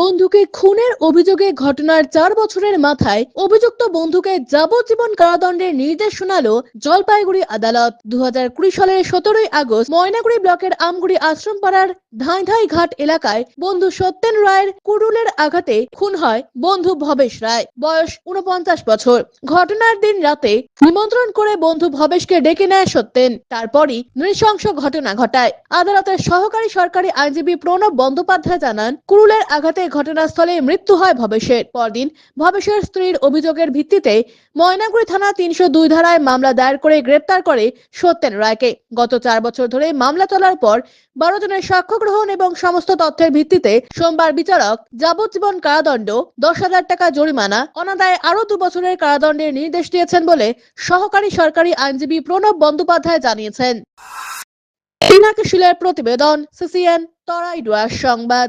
বন্ধুকে খুনের অভিযোগে ঘটনার চার বছরের মাথায় অভিযুক্ত বন্ধুকে যাবজ্জীবন কারাদণ্ডের নির্দেশ শোনালো জলপাইগুড়ি আদালত। দুহাজার কুড়ি সালের সতেরোই আগস্ট ময়নাগুড়ি ব্লকের আমগুড়ি আশ্রমপাড়ার ধাঁইধাই ঘাট এলাকায় বন্ধু সত্যেন রায়ের কুড়ুলের আঘাতে খুন হয় বন্ধু ভবেশ রায়, বয়স উনপঞ্চাশ বছর। ঘটনার দিন রাতে নিমন্ত্রণ করে বন্ধু ভবেশকে ডেকে নেয় সত্যেন। তারপরই নৃশংস ঘটনা ঘটায়। আদালতের সহকারী সরকারি আইনজীবী প্রণব বন্দ্যোপাধ্যায় জানান কুরুলের আঘাতে ঘটনাস্থলে মৃত্যু হয় ভবেশের। পরদিন ভবেশের স্ত্রীর অভিযোগের ভিত্তিতে ময়নাগুড়ি থানা তিনশো দুই ধারায় মামলা দায়ের করে গ্রেপ্তার করে সত্যেন রায়কে। গত চার বছর ধরে মামলা চলার পর বারো জনের সাক্ষ্য গ্রহণ এবং সমস্ত তথ্যের ভিত্তিতে সোমবার বিচারক যাবজ্জীবন কারাদণ্ড, দশ হাজার টাকা জরিমানা, অনাদায়ে আরও দু বছরের কারাদণ্ডের নির্দেশ দিয়েছেন বলে সহকারী সরকারি আইনজীবী প্রণব বন্দ্যোপাধ্যায় জানিয়েছেন। প্রতিবেদন, সিসিএন তরাইডুয়ার সংবাদ।